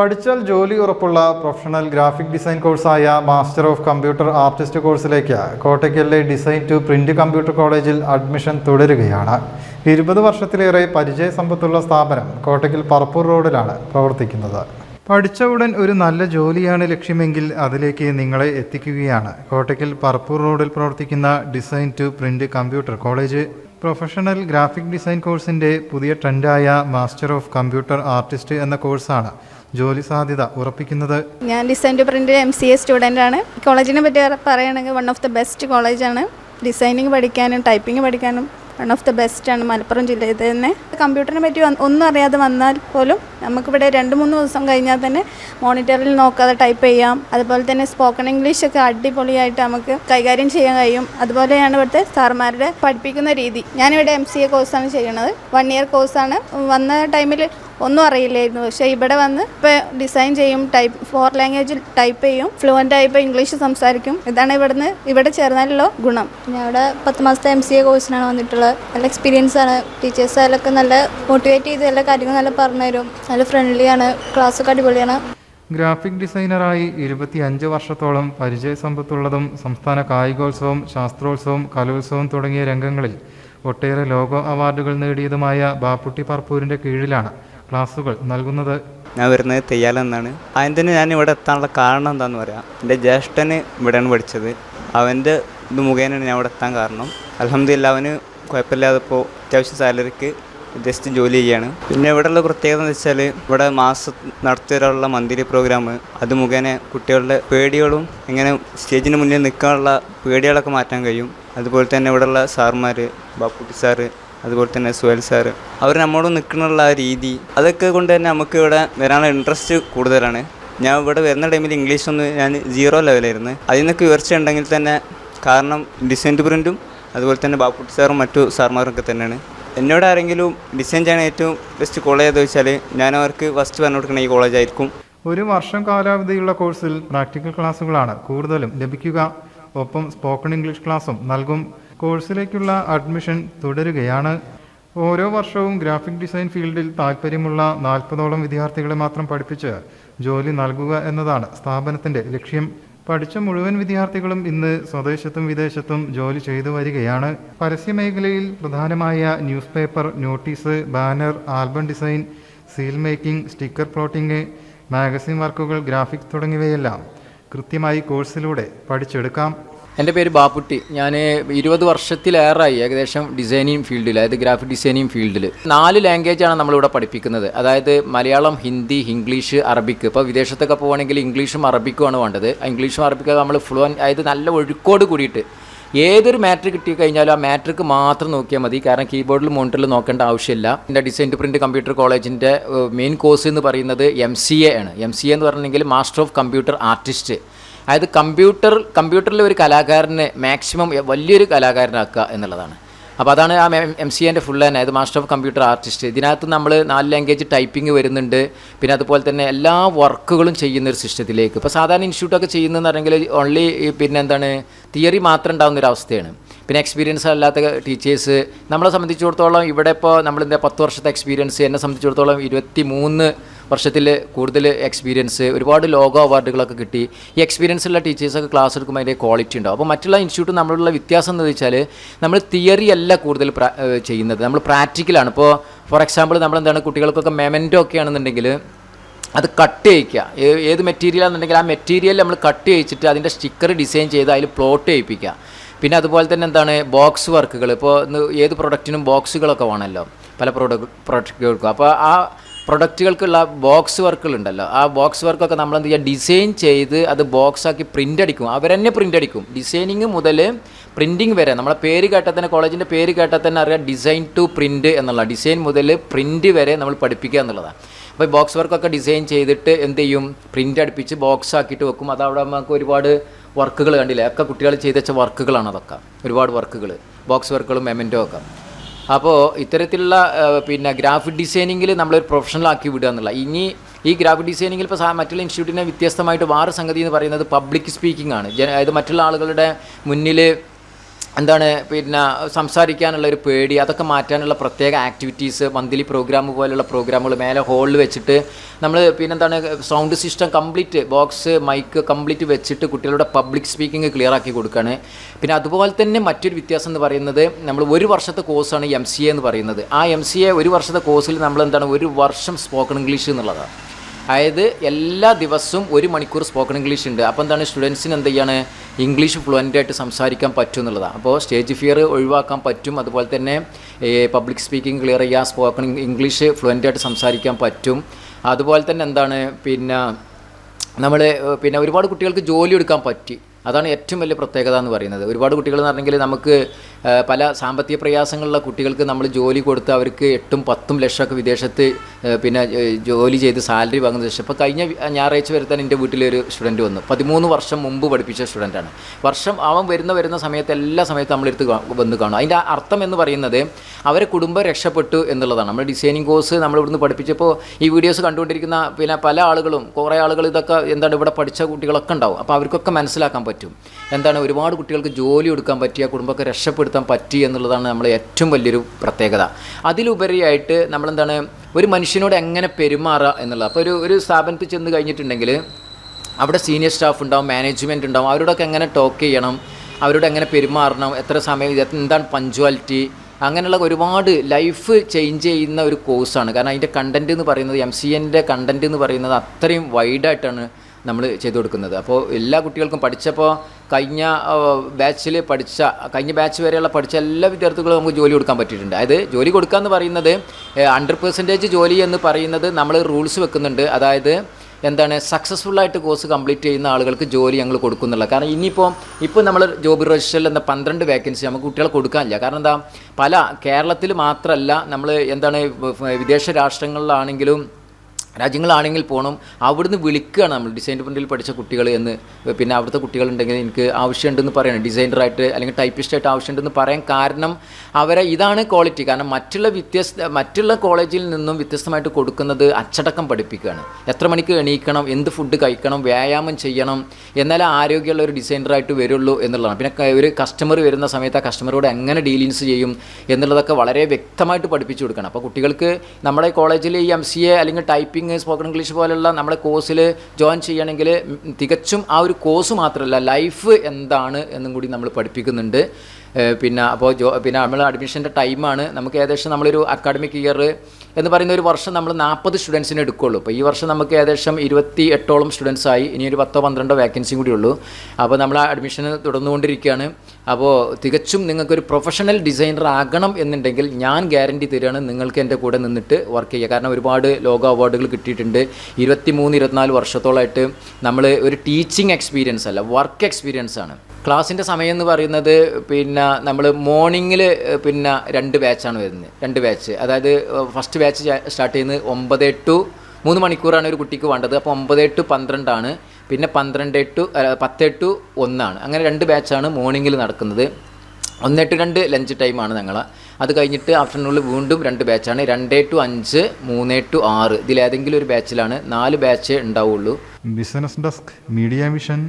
പഠിച്ചാൽ ജോലി ഉറപ്പുള്ള പ്രൊഫഷണൽ ഗ്രാഫിക് ഡിസൈൻ കോഴ്സായ മാസ്റ്റർ ഓഫ് കമ്പ്യൂട്ടർ ആർട്ടിസ്റ്റ് കോഴ്സിലേക്ക് കോട്ടയ്ക്കലിലെ ഡിസൈൻ ടു പ്രിന്റ് കമ്പ്യൂട്ടർ കോളേജിൽ അഡ്മിഷൻ തുടരുകയാണ്. ഇരുപത് വർഷത്തിലേറെ പരിചയ സമ്പത്തുള്ള സ്ഥാപനം കോട്ടയ്ക്കൽ പറപ്പൂർ റോഡിലാണ് പ്രവർത്തിക്കുന്നത്. പഠിച്ച ഉടൻ ഒരു നല്ല ജോലിയാണ് ലക്ഷ്യമെങ്കിൽ അതിലേക്ക് നിങ്ങളെ എത്തിക്കുകയാണ്. കോട്ടയ്ക്കൽ പറപ്പൂർ റോഡിൽ പ്രവർത്തിക്കുന്ന design to print computer college professional graphic design കോഴ്സിന്റെ പുതിയ ട്രെൻഡായ മാസ്റ്റർ ഓഫ് കമ്പ്യൂട്ടർ ആർട്ടിസ്റ്റ് എന്ന കോഴ്സാണ് ജോലി സാധ്യത ഉറപ്പിക്കുന്നത്. ഞാൻ design to print M C A student ആണ്. കോളേജിനെ പറ്റി പറയുകയാണെങ്കിൽ വൺ ഓഫ് ദ ബെസ്റ്റ് കോളേജാണ് ഡിസൈനിങ് പഠിക്കാനും ടൈപ്പിംഗ് പഠിക്കാനും വൺ ഓഫ് ദ ബെസ്റ്റ് ആണ് മലപ്പുറം ജില്ലയിൽ തന്നെ. കമ്പ്യൂട്ടറിനെ പറ്റി ഒന്നും അറിയാതെ വന്നാൽ പോലും നമുക്കിവിടെ രണ്ട് മൂന്ന് ദിവസം കഴിഞ്ഞാൽ തന്നെ മോണിറ്ററിൽ നോക്കാതെ ടൈപ്പ് ചെയ്യാം. അതുപോലെ തന്നെ സ്പോക്കൺ ഇംഗ്ലീഷ് ഒക്കെ അടിപൊളിയായിട്ട് നമുക്ക് കൈകാര്യം ചെയ്യാൻ കഴിയും. അതുപോലെയാണ് ഇവിടുത്തെ സാർമാരുടെ പഠിപ്പിക്കുന്ന രീതി. ഞാനിവിടെ എം സി എ കോഴ്സാണ് ചെയ്യണത് വൺ ഇയർ കോഴ്സാണ് വന്ന ടൈമിൽ ഒന്നും അറിയില്ലായിരുന്നു. പക്ഷേ ഇവിടെ വന്ന് ഇപ്പോൾ ഡിസൈൻ ചെയ്യും ടൈപ്പ് ഫോർ ലാംഗ്വേജിൽ ടൈപ്പ് ചെയ്യും ഫ്ലുവന്റ് ആയി ഇപ്പോൾ ഇംഗ്ലീഷ് സംസാരിക്കും. ഇതാണ് ഇവിടുന്ന് ഇവിടെ ചേർന്നാലുള്ള ഗുണം. ഞാൻ ഇവിടെ പത്ത് മാസത്തെ എം സി എ കോഴ്സിനാണ് വന്നിട്ടുള്ളത്. നല്ല എക്സ്പീരിയൻസ് ആണ്. ടീച്ചേഴ്സ് അതിലൊക്കെ നല്ല മോട്ടിവേറ്റ് ചെയ്ത് എല്ലാ കാര്യങ്ങളും നല്ല പറഞ്ഞു തരും. നല്ല ഫ്രണ്ട്ലി ആണ്. ക്ലാസ്സൊക്കെ അടിപൊളിയാണ്. ഗ്രാഫിക് ഡിസൈനറായി ഇരുപത്തിയഞ്ച് വർഷത്തോളം പരിചയ സമ്പത്തുള്ളതും സംസ്ഥാന കായികോത്സവം ശാസ്ത്രോത്സവം കലോത്സവം തുടങ്ങിയ രംഗങ്ങളിൽ ഒട്ടേറെ ലോഗോ അവാർഡുകൾ നേടിയതുമായ ബാപ്പുട്ടി പർപ്പൂരിന്റെ കീഴിലാണ്. ക്ലാസുകൾ നൽകുന്നത്? ഞാൻ വരുന്നത് തെയ്യാലെന്നാണ് അതിന് ഞാൻ ഇവിടെ എത്താനുള്ള കാരണം എന്താണെന്ന് പറയാം. എന്റെ ജ്യേഷ്ഠന് ഇവിടെയാണ് പഠിച്ചത്. അവന്റെ ഇത് മുഖേനയാണ് ഞാൻ ഇവിടെ എത്താൻ കാരണം. അലഹമ്മദില്ല അവന് കുഴപ്പമില്ലാതെ ഇപ്പോൾ അത്യാവശ്യം സാലറിക്ക് ജസ്റ്റ് ജോലി ചെയ്യാണ്. പിന്നെ ഇവിടെയുള്ള പ്രത്യേകത എന്ന് വെച്ചാൽ ഇവിടെ മാസം നടത്തിവരാനുള്ള മന്ത്ലി പ്രോഗ്രാം. അത് മുഖേന കുട്ടികളുടെ പേടികളും ഇങ്ങനെ സ്റ്റേജിന് മുന്നിൽ നിൽക്കാനുള്ള പേടികളൊക്കെ മാറ്റാൻ കഴിയും. അതുപോലെ തന്നെ ഇവിടെയുള്ള സാർമാർ ബാപ്പുട്ടി സാറ് അതുപോലെ തന്നെ സുഹേൽ സാറ് അവർ നമ്മോട് നിൽക്കുന്നുള്ള ആ രീതി അതൊക്കെ കൊണ്ട് തന്നെ നമുക്ക് ഇവിടെ വരാനുള്ള ഇൻട്രസ്റ്റ് കൂടുതലാണ്. ഞാൻ ഇവിടെ വരുന്ന ടൈമിൽ ഇംഗ്ലീഷ് ഒന്ന് ഞാൻ സീറോ ലെവലായിരുന്നു അതിൽ നിന്നൊക്കെ ഉയർച്ച ഉണ്ടെങ്കിൽ തന്നെ കാരണം ഡിസൈൻ പ്രിന്റും അതുപോലെ തന്നെ ബാപ്പുട്ടി സാറും മറ്റു സാർമാരും ഒക്കെ തന്നെയാണ്. എന്നോട് ആരെങ്കിലും ഡിസൈൻ ചെയ്യാൻ ഏറ്റവും ബെസ്റ്റ് കോളേജ് ഏതെന്ന് വെച്ചാൽ ഞാൻ അവർക്ക് ഫസ്റ്റ് പറഞ്ഞു കൊടുക്കുന്ന ഈ കോളേജ് കോളേജായിരിക്കും ഒരു വർഷം കാലാവധിയുള്ള കോഴ്സിൽ പ്രാക്ടിക്കൽ ക്ലാസ്സുകളാണ് കൂടുതലും ലഭിക്കുക. ഒപ്പം സ്പോക്കൺ ഇംഗ്ലീഷ് ക്ലാസ്സും നൽകും. കോഴ്സിലേക്കുള്ള അഡ്മിഷൻ തുടരുകയാണ്. ഓരോ വർഷവും ഗ്രാഫിക് ഡിസൈൻ ഫീൽഡിൽ താൽപ്പര്യമുള്ള നാൽപ്പതോളം വിദ്യാർത്ഥികളെ മാത്രം പഠിപ്പിച്ച് ജോലി നൽകുക എന്നതാണ് സ്ഥാപനത്തിന്റെ ലക്ഷ്യം. പഠിച്ച മുഴുവൻ വിദ്യാർത്ഥികളും ഇന്ന് സ്വദേശത്തും വിദേശത്തും ജോലി ചെയ്തു വരികയാണ്. പരസ്യമേഖലയിൽ പ്രധാനമായ newspaper notice banner album design seal making sticker plotting magazine വർക്കുകൾ ഗ്രാഫിക് തുടങ്ങിയവയെല്ലാം കൃത്യമായി കോഴ്സിലൂടെ പഠിച്ചെടുക്കാം. എന്റെ പേര് ബാപ്പുട്ടി. ഞാൻ ഇരുപത് വർഷത്തിലേറായി ഏകദേശം ഡിസൈനിങ് ഫീൽഡിൽ അതായത് ഗ്രാഫിക് ഡിസൈനിങ് ഫീൽഡിൽ. നാല് ലാംഗ്വേജാണ് നമ്മളിവിടെ പഠിപ്പിക്കുന്നത്. അതായത് മലയാളം ഹിന്ദി ഇംഗ്ലീഷ് അറബിക്ക് ഇപ്പോൾ വിദേശത്തൊക്കെ പോവുകയാണെങ്കിൽ ഇംഗ്ലീഷും അറബിക്കുമാണ് വേണ്ടത്. ഇംഗ്ലീഷും അറബിക്കൊക്കെ നമ്മൾ ഫ്ലുവൻ അതായത് നല്ല ഒഴുക്കോട് കൂടിയിട്ട് ഏതൊരു മാറ്റർ കിട്ടി കഴിഞ്ഞാലും ആ മാറ്റർക്ക് മാത്രം നോക്കിയാൽ മതി. കാരണം കീബോർഡിൽ മോണിറ്ററിൽ നോക്കേണ്ട ആവശ്യമില്ല. എന്റെ ഡിസൈൻ ടു പ്രിന്റ് കമ്പ്യൂട്ടർ കോളേജിന്റെ മെയിൻ കോഴ്സ് എന്ന് പറയുന്നത് എം സി എ ആണ്. എം സി എ എന്ന് പറഞ്ഞെങ്കിൽ മാസ്റ്റർ ഓഫ് കമ്പ്യൂട്ടർ ആർട്ടിസ്റ്റ് അതായത് കമ്പ്യൂട്ടർ കമ്പ്യൂട്ടറിൽ ഒരു കലാകാരനെ മാക്സിമം വലിയൊരു കലാകാരനാക്കുക എന്നുള്ളതാണ്. അപ്പോൾ അതാണ് ആ എം സി എന്റെ ഫുൾ തന്നെ അതായത് മാസ്റ്റർ ഓഫ് കമ്പ്യൂട്ടർ ആർട്ടിസ്റ്റ് ഇതിനകത്ത് നമ്മൾ നാല് ലാംഗ്വേജ് ടൈപ്പിംഗ് വരുന്നുണ്ട്. പിന്നെ അതുപോലെ തന്നെ എല്ലാ വർക്കുകളും ചെയ്യുന്ന ഒരു സിസ്റ്റത്തിലേക്ക്. ഇപ്പോൾ സാധാരണ ഇൻസ്റ്റിറ്റ്യൂട്ടൊക്കെ ചെയ്യുന്നതെന്ന് പറഞ്ഞെങ്കിൽ ഓൺലി പിന്നെ എന്താണ് തിയറി മാത്രം ഉണ്ടാകുന്ന ഒരു അവസ്ഥയാണ്. പിന്നെ എക്സ്പീരിയൻസ് അല്ലാത്ത ടീച്ചേഴ്സ് നമ്മളെ സംബന്ധിച്ചിടത്തോളം ഇവിടെ ഇപ്പോൾ നമ്മളിന്റെ പത്ത് വർഷത്തെ എക്സ്പീരിയൻസ് എന്നെ സംബന്ധിച്ചിടത്തോളം ഇരുപത്തി മൂന്ന് വർഷത്തിൽ കൂടുതൽ എക്സ്പീരിയൻസ് ഒരുപാട് ലോഗോ അവാർഡുകളൊക്കെ കിട്ടി. ഈ എക്സ്പീരിയൻസ് ഉള്ള ടീച്ചേഴ്സൊക്കെ ക്ലാസ് എടുക്കുമ്പോൾ അതിന്റെ ക്വാളിറ്റി ഉണ്ടാവും. അപ്പോൾ മറ്റുള്ള ഇൻസ്റ്റിറ്റ്യൂട്ട് നമ്മളുള്ള വ്യത്യാസം എന്ന് വെച്ചാൽ നമ്മൾ തിയറി അല്ല കൂടുതൽ ചെയ്യുന്നത്. നമ്മൾ പ്രാക്ടിക്കലാണ് ഇപ്പോൾ ഫോർ എക്സാമ്പിൾ നമ്മൾ എന്താണ് കുട്ടികൾക്കൊക്കെ മെമന്റോ ഒക്കെ ആണെന്നുണ്ടെങ്കിൽ അത് കട്ട് ചെയ്യിക്കുക. ഏത് ഏത് മെറ്റീരിയലാണെന്നുണ്ടെങ്കിൽ ആ മെറ്റീരിയൽ നമ്മൾ കട്ട് ചെയ്യിച്ചിട്ട് അതിന്റെ സ്റ്റിക്കർ ഡിസൈൻ ചെയ്ത് അതിൽ പ്ലോട്ട് ചെയ്യിപ്പിക്കുക. പിന്നെ അതുപോലെ തന്നെ എന്താണ് ബോക്സ് വർക്കുകൾ ഇപ്പോൾ ഏത് പ്രൊഡക്റ്റിനും ബോക്സുകളൊക്കെ വേണമല്ലോ. പല പ്രൊഡക്റ്റ് പ്രൊഡക്റ്റുകൾക്കും അപ്പോൾ ആ പ്രൊഡക്റ്റുകൾക്കുള്ള ബോക്സ് വർക്കുകൾ ഉണ്ടല്ലോ ആ ബോക്സ് വർക്കൊക്കെ നമ്മൾ എന്ത് ചെയ്യുക ഡിസൈൻ ചെയ്ത് അത് ബോക്സ് ആക്കി പ്രിന്റ് അടിക്കും. അവർ തന്നെ പ്രിന്റ് അടിക്കും. ഡിസൈനിങ് മുതൽ പ്രിന്റിങ് വരെ. നമ്മളെ പേര് കേട്ടാൽ തന്നെ കോളേജിന്റെ പേര് കേട്ടാൽ തന്നെ അറിയാം ഡിസൈൻ ടു പ്രിന്റ് എന്നുള്ള. ഡിസൈൻ മുതൽ പ്രിന്റ് വരെ നമ്മൾ പഠിപ്പിക്കുക എന്നുള്ളതാണ്. അപ്പോൾ ഈ ബോക്സ് വർക്കൊക്കെ ഡിസൈൻ ചെയ്തിട്ട് എന്ത് ചെയ്യും? പ്രിന്റ് അടുപ്പിച്ച് ബോക്സ് ആക്കിയിട്ട് വെക്കും. അത് അവിടെ നമുക്ക് ഒരുപാട് വർക്കുകൾ കണ്ടില്ലേ? ഒക്കെ കുട്ടികൾ ചെയ്ത് വെച്ച വർക്കുകളാണ് അതൊക്കെ. ഒരുപാട് വർക്കുകൾ ബോക്സ് വർക്കുകളും മെമന്റോ ഒക്കെ. അപ്പോൾ ഇത്തരത്തിലുള്ള പിന്നെ ഗ്രാഫിക് ഡിസൈനിങ്ങിൽ നമ്മളൊരു പ്രൊഫഷണൽ ആക്കി വിടുക എന്നുള്ള ഇനി ഈ ഗ്രാഫിക് ഡിസൈനിങ്ങിൽ ഇപ്പോൾ മറ്റുള്ള ഇൻസ്റ്റിറ്റ്യൂട്ടിനെ വ്യത്യസ്തമായിട്ട് വേറെ സംഗതി എന്ന് പറയുന്നത് പബ്ലിക് സ്പീക്കിംഗ് ആണ്. അതായത് മറ്റുള്ള ആളുകളുടെ മുന്നിൽ എന്താണ് പിന്നെ സംസാരിക്കാനുള്ള ഒരു പേടി അതൊക്കെ മാറ്റാനുള്ള പ്രത്യേക ആക്ടിവിറ്റീസ് മന്ത്ലി പ്രോഗ്രാം പോലെയുള്ള പ്രോഗ്രാമുകൾ മേലെ ഹോളിൽ വെച്ചിട്ട് നമ്മൾ പിന്നെന്താണ് sound system complete box mic complete വെച്ചിട്ട് കുട്ടികളുടെ പബ്ലിക് സ്പീക്കിംഗ് ക്ലിയർ ആക്കി കൊടുക്കുകയാണ് പിന്നെ അതുപോലെ തന്നെ മറ്റൊരു വ്യത്യാസം എന്ന് പറയുന്നത് നമ്മൾ ഒരു വർഷത്തെ കോഴ്സാണ് എം സി എന്ന് പറയുന്നത്. ആ എം സി എ ഒരു വർഷത്തെ കോഴ്സിൽ നമ്മൾ എന്താണ് ഒരു വർഷം സ്പോക്കൺ ഇംഗ്ലീഷ് എന്നുള്ളതാണ്. അതായത് എല്ലാ ദിവസവും ഒരു മണിക്കൂർ സ്പോക്കൺ ഇംഗ്ലീഷ് ഉണ്ട്. അപ്പോൾ എന്താണ് സ്റ്റുഡൻസിന് എന്ത് ചെയ്യാണ്? ഇംഗ്ലീഷ് ഫ്ലുവന്റ് ആയിട്ട് സംസാരിക്കാൻ പറ്റും എന്നുള്ളതാണ്. അപ്പോൾ സ്റ്റേജ് ഫിയർ ഒഴിവാക്കാൻ പറ്റും. അതുപോലെ തന്നെ പബ്ലിക് സ്പീക്കിംഗ് ക്ലിയർ ചെയ്യുക സ്പോക്കൺ ഇംഗ്ലീഷ് ഫ്ലുവന്റ് ആയിട്ട് സംസാരിക്കാൻ പറ്റും. അതുപോലെ തന്നെ എന്താണ്? പിന്നെ നമ്മൾ പിന്നെ ഒരുപാട് കുട്ടികൾക്ക് ജോലി എടുക്കാൻ പറ്റി. അതാണ് ഏറ്റവും വലിയ പ്രത്യേകത എന്ന് പറയുന്നത്. ഒരുപാട് കുട്ടികൾ എന്ന് പറഞ്ഞെങ്കിൽ നമുക്ക് പല സാമ്പത്തിക പ്രയാസങ്ങളുള്ള കുട്ടികൾക്ക് നമ്മൾ ജോലി കൊടുത്ത് അവർക്ക് എട്ടും പത്തും ലക്ഷമൊക്കെ വിദേശത്ത് പിന്നെ ജോലി ചെയ്ത് സാലറി വാങ്ങുന്ന ശേഷം ഇപ്പോൾ കഴിഞ്ഞ ഞായറാഴ്ച ഞായറാഴ്ച വരുത്താൻ എന്റെ വീട്ടിലൊരു സ്റ്റുഡന്റ് വന്നു. പതിമൂന്ന് വർഷം മുമ്പ് പഠിപ്പിച്ച സ്റ്റുഡന്റാണ് വർഷം അവൻ വരുന്ന വരുന്ന സമയത്ത് എല്ലാ സമയത്തും നമ്മളെടുത്ത് വന്ന് കാണും. അതിന്റെ അർത്ഥം എന്ന് പറയുന്നത് അവരെ കുടുംബം രക്ഷപ്പെട്ടു എന്നുള്ളതാണ്. നമ്മൾ ഡിസൈനിങ് കോഴ്സ് നമ്മൾ ഇവിടുന്ന് പഠിപ്പിച്ചപ്പോൾ ഈ വീഡിയോസ് കണ്ടുകൊണ്ടിരിക്കുന്ന പിന്നെ പല ആളുകളും കുറേ ആളുകൾ ഇതൊക്കെ എന്താണ് ഇവിടെ പഠിച്ച കുട്ടികളൊക്കെ ഉണ്ടാവും. അപ്പോൾ അവർക്കൊക്കെ മനസ്സിലാക്കാൻ പറ്റും. എന്താണ് ഒരുപാട് കുട്ടികൾക്ക് ജോലി കൊടുക്കാൻ പറ്റിയ കുടുംബമൊക്കെ രക്ഷപ്പെടുത്താൻ പറ്റി എന്നുള്ളതാണ് നമ്മളെ ഏറ്റവും വലിയൊരു പ്രത്യേകത. അതിലുപരിയായിട്ട് നമ്മളെന്താണ് ഒരു മനുഷ്യനോട് എങ്ങനെ പെരുമാറുക എന്നുള്ളത്. അപ്പോൾ ഒരു ഒരു സ്ഥാപനത്തിൽ ചെന്ന് കഴിഞ്ഞിട്ടുണ്ടെങ്കിൽ അവിടെ സീനിയർ സ്റ്റാഫ് ഉണ്ടാവും മാനേജ്മെന്റ് ഉണ്ടാവും അവരോടൊക്കെ എങ്ങനെ ടോക്ക് ചെയ്യണം അവരോട് എങ്ങനെ പെരുമാറണം എത്ര സമയം എന്താണ് പഞ്ച്വാലിറ്റി അങ്ങനെയുള്ള ഒരുപാട് ലൈഫ് ചേഞ്ച് ചെയ്യുന്ന ഒരു കോഴ്സാണ് കാരണം അതിന്റെ കണ്ടന്റ് എന്ന് പറയുന്നത് എം സി എന്റെ കണ്ടന്റ് എന്ന് പറയുന്നത് അത്രയും വൈഡായിട്ടാണ് നമ്മൾ ചെയ്തു കൊടുക്കുന്നത്. അപ്പോൾ എല്ലാ കുട്ടികൾക്കും പഠിച്ചപ്പോൾ കഴിഞ്ഞ ബാച്ചിൽ പഠിച്ച കഴിഞ്ഞ ബാച്ച് വരെയുള്ള പഠിച്ച എല്ലാ വിദ്യാർത്ഥികളും നമുക്ക് ജോലി കൊടുക്കാൻ പറ്റിയിട്ടുണ്ട്. അതായത് ജോലി കൊടുക്കുക എന്ന് പറയുന്നത് ഹൺഡ്രഡ് പെർസെന്റേജ് ജോലി എന്ന് പറയുന്നത് നമ്മൾ റൂൾസ് വെക്കുന്നുണ്ട്. അതായത് എന്താണ് സക്സസ്ഫുൾ ആയിട്ട് കോഴ്സ് കംപ്ലീറ്റ് ചെയ്യുന്ന ആളുകൾക്ക് ജോലി ഞങ്ങൾ കൊടുക്കുന്നില്ല കാരണം ഇനിയിപ്പോൾ ഇപ്പോൾ നമ്മൾ ജോബ് രജിസ്റ്ററിൽ എന്ന പന്ത്രണ്ട് വേക്കൻസി നമുക്ക് കുട്ടികളെ കൊടുക്കാനില്ല. കാരണം എന്താ പല കേരളത്തിൽ മാത്രമല്ല നമ്മൾ എന്താണ് വിദേശ രാഷ്ട്രങ്ങളിലാണെങ്കിലും രാജ്യങ്ങളാണെങ്കിൽ പോകണം അവിടുന്ന് വിളിക്കുകയാണ് നമ്മൾ. ഡിസൈൻ പ്രിന്റിൽ പഠിച്ച കുട്ടികൾ എന്ന്. പിന്നെ അവിടുത്തെ കുട്ടികളുണ്ടെങ്കിൽ എനിക്ക് ആവശ്യമുണ്ടെന്ന് പറയണം. ഡിസൈനറായിട്ട് അല്ലെങ്കിൽ ടൈപ്പിസ്റ്റായിട്ട് ആവശ്യമുണ്ടെന്ന് പറയാൻ കാരണം അവരെ ഇതാണ് ക്വാളിറ്റി കാരണം മറ്റുള്ള വ്യത്യസ്ത മറ്റുള്ള കോളേജിൽ നിന്നും വ്യത്യസ്തമായിട്ട് കൊടുക്കുന്നത് അച്ചടക്കം പഠിപ്പിക്കുകയാണ്. എത്ര മണിക്ക് എണീക്കണം എന്ത് ഫുഡ് കഴിക്കണം വ്യായാമം ചെയ്യണം എന്നാലേ ആരോഗ്യമുള്ള ഒരു ഡിസൈനറായിട്ട് വരുള്ളൂ എന്നുള്ളതാണ്. പിന്നെ ഒരു കസ്റ്റമർ വരുന്ന സമയത്ത് ആ കസ്റ്റമറോട് എങ്ങനെ ഡീലിങ്സ് ചെയ്യും എന്നുള്ളതൊക്കെ വളരെ വ്യക്തമായിട്ട് പഠിപ്പിച്ചു കൊടുക്കണം. അപ്പോൾ കുട്ടികൾക്ക് നമ്മുടെ കോളേജിൽ ഈ എം സി എ അല്ലെങ്കിൽ ടൈപ്പിംഗ് സ്പോക്കൺ ഇംഗ്ലീഷ് പോലുള്ള നമ്മുടെ കോഴ്സിൽ ജോയിൻ ചെയ്യണമെങ്കിൽ തികച്ചും ആ ഒരു കോഴ്സ് മാത്രമല്ല ലൈഫ് എന്താണ് എന്നും കൂടി നമ്മൾ പഠിപ്പിക്കുന്നുണ്ട്. പിന്നെ അപ്പോൾ ജോ പിന്നെ നമ്മൾ അഡ്മിഷന്റെ ടൈമാണ് നമുക്ക് ഏകദേശം നമ്മളൊരു അക്കാഡമിക് ഇയർ എന്ന് പറയുന്ന ഒരു വർഷം നമ്മൾ നാൽപ്പത് സ്റ്റുഡൻസിനെ എടുക്കുകയുള്ളൂ അപ്പോൾ ഈ വർഷം നമുക്ക് ഏകദേശം ഇരുപത്തി എട്ടോളം സ്റ്റുഡൻസ് ആയി. ഇനി ഒരു പത്തോ പന്ത്രണ്ടോ വേക്കൻസിയും കൂടി ഉള്ളൂ. അപ്പോൾ നമ്മൾ ആ അഡ്മിഷൻ തുടർന്നുകൊണ്ടിരിക്കുകയാണ്. അപ്പോൾ തികച്ചും നിങ്ങൾക്കൊരു പ്രൊഫഷണൽ ഡിസൈനർ ആകണം എന്നുണ്ടെങ്കിൽ ഞാൻ ഗ്യാരണ്ടി തരികയാണ് നിങ്ങൾക്ക് എന്റെ കൂടെ നിന്നിട്ട് വർക്ക് ചെയ്യുക. കാരണം ഒരുപാട് ലോക അവാർഡുകൾ കിട്ടിയിട്ടുണ്ട്. ഇരുപത്തി മൂന്ന് ഇരുപത്തിനാല് വർഷത്തോളമായിട്ട് നമ്മൾ ഒരു ടീച്ചിങ് എക്സ്പീരിയൻസ് അല്ല വർക്ക് എക്സ്പീരിയൻസ് ആണ്. ക്ലാസ്സിന്റെ സമയം എന്ന് പറയുന്നത് പിന്നെ നമ്മൾ മോർണിംഗിൽ പിന്നെ രണ്ട് ബാച്ചാണ് വരുന്നത്. രണ്ട് ബാച്ച് അതായത് ഫസ്റ്റ് ബാച്ച് സ്റ്റാർട്ട് ചെയ്യുന്നത് ഒമ്പത് ടു മൂന്ന് മണിക്കൂറാണ് ഒരു കുട്ടിക്ക് വേണ്ടത്. അപ്പോൾ ഒമ്പത് ടു പന്ത്രണ്ടാണ്. പിന്നെ പന്ത്രണ്ട് ടു പത്ത് ടു ഒന്നാണ്. അങ്ങനെ രണ്ട് ബാച്ചാണ് മോർണിംഗിൽ നടക്കുന്നത്. ഒന്ന് ടു രണ്ട് ലഞ്ച് ടൈമാണ് ഞങ്ങൾ അത് കഴിഞ്ഞിട്ട് ആഫ്റ്റർനൂണിൽ വീണ്ടും രണ്ട് ബാച്ചാണ് രണ്ട് ടു അഞ്ച് മൂന്ന് ടു ആറ്. ഇതിലേതെങ്കിലും ഒരു ബാച്ചിലാണ് നാല് ബാച്ച് ഉണ്ടാവുള്ളൂ. Business desk media vision